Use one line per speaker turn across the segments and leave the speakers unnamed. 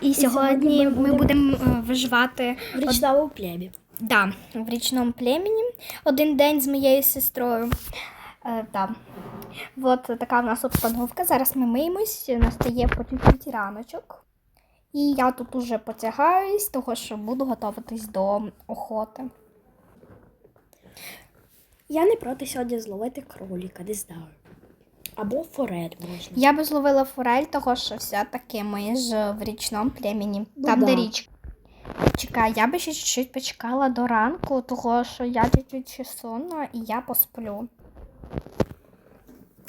І сьогодні ми будемо е, виживати
В річному племі.
да, в річному племені один день з моєю сестрою. Е, да. От така в нас обстановка. Зараз ми миємось, настає по чуть-чуть раночок. І я тут уже потягаюсь, того що буду готуватись до охоти.
Я не проти сьогодні зловити кроліка, не знаю. Або форель можна.
Я би зловила форель, того що все-таки ми ж в річному племені.
Ну
там,
да.
де річка. Чекай, я би ще чуть-чуть почекала до ранку, того що я чуть-чуть сонна і я посплю.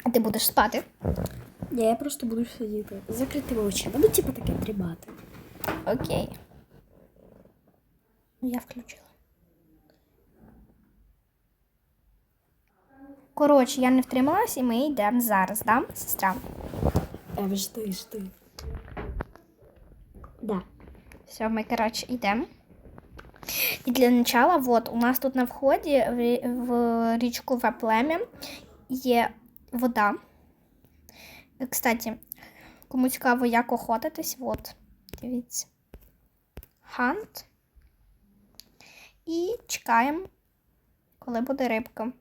А ти будеш спати?
Ні, я просто буду сидіти з закритими очима. Ну, типу таке дрімати.
Окей. Ну, я включила. Коротше, я не втрималась і ми йдемо зараз, да, сестра?
Ем, жди, жди. Да.
Все, ми, коротше, йдемо. І для начала, от, у нас тут на вході в, в річку Веплемя є вода. Е, Кстати, кому цікаво, як охотитись, от, дивіться. Хант. І чекаємо, коли буде рибка.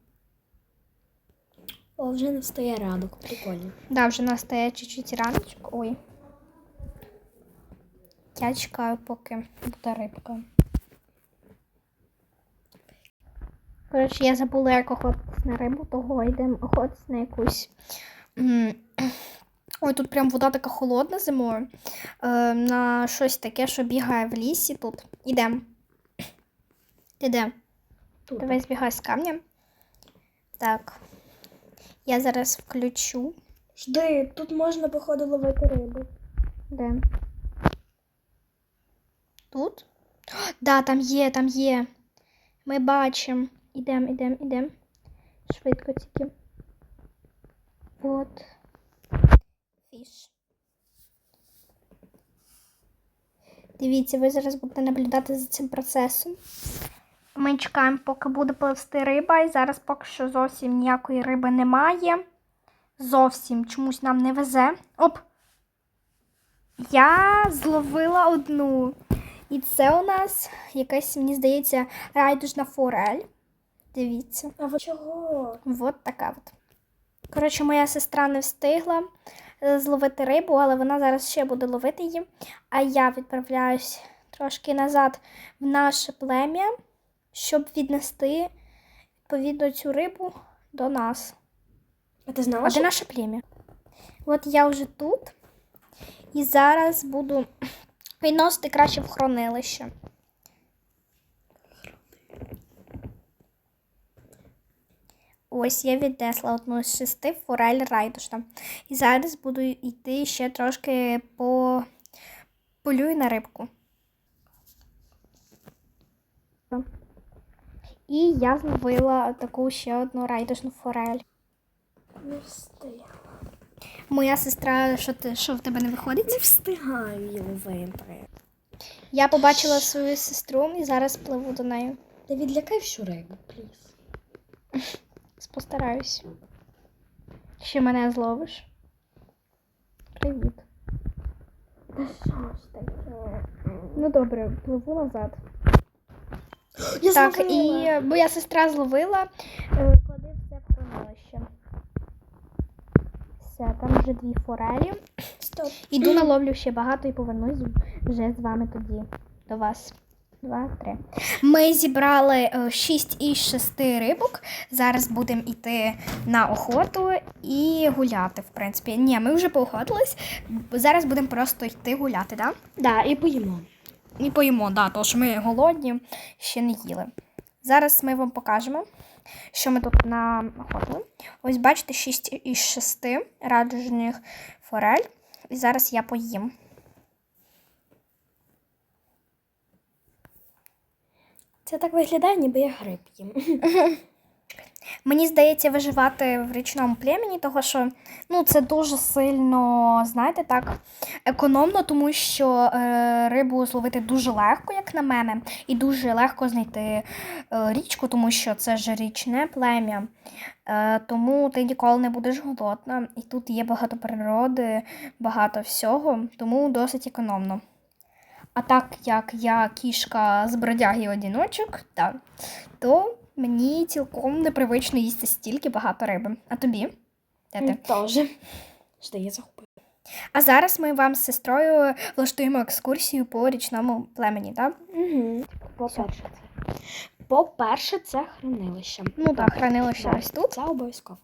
О, вже настає ранок, прикольно.
Да, вже настає чуть-чуть раночок. Ой. Я чекаю, поки буде рибка. Коротше, я забула, як охотитись на рибу, того йдемо охотитись на якусь. Ой, тут прям вода така холодна зимою. Е, на щось таке, що бігає в лісі тут. Ідемо. Ти де? Давай збігай з камня. Так. Я зараз включу.
Жди, тут можна, походу, ловити рибу.
Де? Тут? О, Да, там є, там є. Ми бачимо. Ідем, ідем, ідем. Швидко тільки. От. Фіш. Дивіться, ви зараз будете наблюдати за цим процесом. Ми чекаємо, поки буде пливсти риба, і зараз поки що зовсім ніякої риби немає. Зовсім чомусь нам не везе. Оп! Я зловила одну. І це у нас якась, мені здається, райдужна форель. Дивіться.
А ви чого?
От така от. Коротше, моя сестра не встигла е, зловити рибу, але вона зараз ще буде ловити її. А я відправляюсь трошки назад в наше плем'я, щоб віднести відповідно цю рибу до нас.
А ти знала,
А
що
де наше плем'я? От я вже тут. І зараз буду відносити краще в хранилище. Ось я віднесла одну з шести форель райдушна. І зараз буду йти ще трошки по полюю на рибку. І я зловила таку ще одну райдушну форель.
не встиг.
Моя сестра, що ти що в тебе не виходить?
Не встигаю її ловити.
Я побачила свою сестру і зараз пливу до неї.
Та відлякай всю рибу, пліз.
Постараюсь. Ще мене зловиш. Привіт.
Та що ж таке?
Ну добре, пливу назад.
Я
так,
зловила.
і моя сестра зловила, е, клади все в хранилище. Все, там вже дві форелі.
Стоп.
Іду наловлю ще багато і повернусь вже з вами тоді до вас. Два, три. Ми зібрали 6 із 6 рибок. Зараз будемо йти на охоту і гуляти, в принципі. Ні, ми вже поохотились. Зараз будемо просто йти гуляти, так?
Да, і поїмо.
І поїмо, да, тому що ми голодні, ще не їли. Зараз ми вам покажемо, що ми тут находили. Ось бачите, 6 із 6 раджених форель. І зараз я поїм.
Це так виглядає, ніби я гриб їм.
Мені здається, виживати в річному племені, того що ну, це дуже сильно, знаєте, так, економно, тому що е, рибу зловити дуже легко, як на мене, і дуже легко знайти е, річку, тому що це ж річне плем'я. Е, тому ти ніколи не будеш голодна. І тут є багато природи, багато всього, тому досить економно. А так як я кішка з бродяги одіночок, так, то мені цілком непривично їсти стільки багато риби. А тобі? Де ти?
Тоже. Жди, я загубила.
А зараз ми вам з сестрою влаштуємо екскурсію по річному племені, так?
Угу. По-перше, це. По-перше, це хранилище.
Ну так, хранилище ось тут.
Це обов'язково.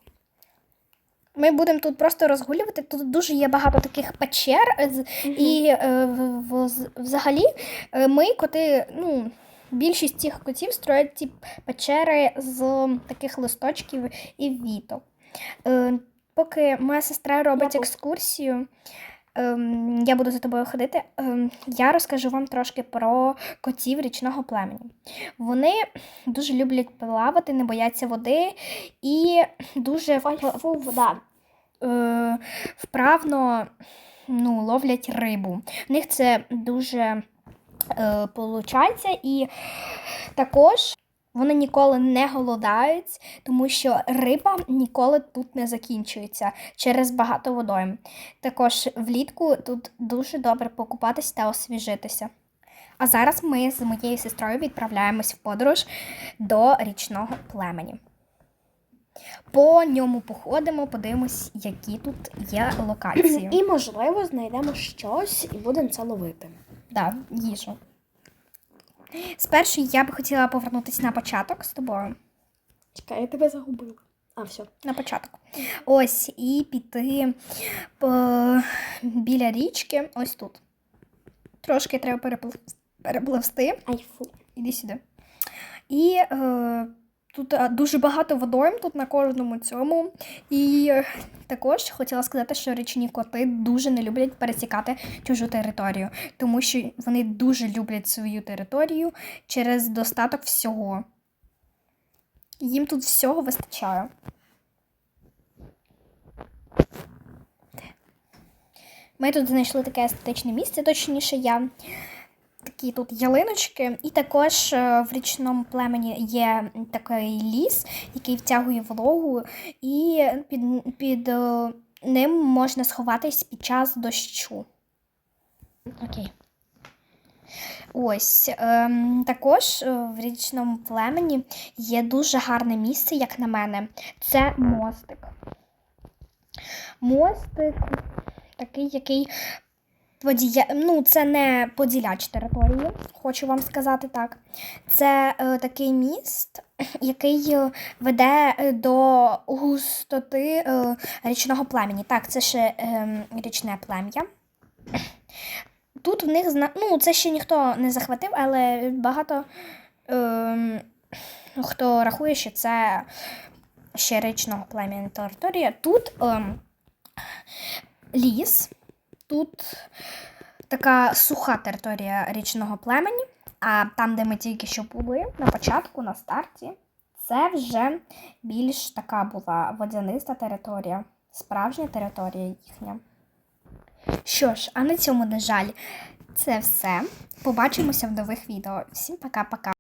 Ми будемо тут просто розгулювати. Тут дуже є багато таких печер, е, з- і е, в- в- взагалі е, ми коти, ну. Більшість цих котів строять ці печери з таких листочків і віток. Е, поки моя сестра робить екскурсію, ем, я буду за тобою ходити. ем, я розкажу вам трошки про котів річного племені. Вони дуже люблять плавати, не бояться води і дуже
вода.
е, вправно ну, ловлять рибу. В них це дуже е, получається, і також вони ніколи не голодають, тому що риба ніколи тут не закінчується через багато водойм. Також влітку тут дуже добре покупатись та освіжитися. А зараз ми з моєю сестрою відправляємось в подорож до річного племені. По ньому походимо, подивимось, які тут є локації.
І, можливо, знайдемо щось і будемо це ловити.
Да, їжу. Спершу я б хотіла повернутися на початок з тобою.
Чекай, я тебе загубила. А, все.
На початок. Ось, і піти по... біля річки, ось тут. Трошки треба переплив... перепливсти.
Ай, фу.
Іди сюди. І е, тут е, дуже багато водойм тут на кожному цьому. І також хотіла сказати, що річні коти дуже не люблять пересікати чужу територію, тому що вони дуже люблять свою територію через достаток всього. Їм тут всього вистачає. Ми тут знайшли таке естетичне місце, точніше я такі тут ялиночки, і також е, в річному племені є такий ліс, який втягує вологу, і під, під е, ним можна сховатись під час дощу. Окей. Ось ем, також е, в річному племені є дуже гарне місце, як на мене. Це мостик. Мостик такий, який подія... ну, це не поділяч території, хочу вам сказати так. Це е, такий міст, який е, веде е, до густоти е, річного племені. Так, це ще е, річне плем'я. Тут в них зна... ну, це ще ніхто не захватив, але багато е, хто рахує, що це ще річного племені територія. Тут е, ліс. Тут така суха територія річного племені, а там, де ми тільки що були, на початку, на старті, це вже більш така була водяниста територія, справжня територія їхня. Що ж, а на цьому, на жаль, це все. Побачимося в нових відео. Всім пока-пока.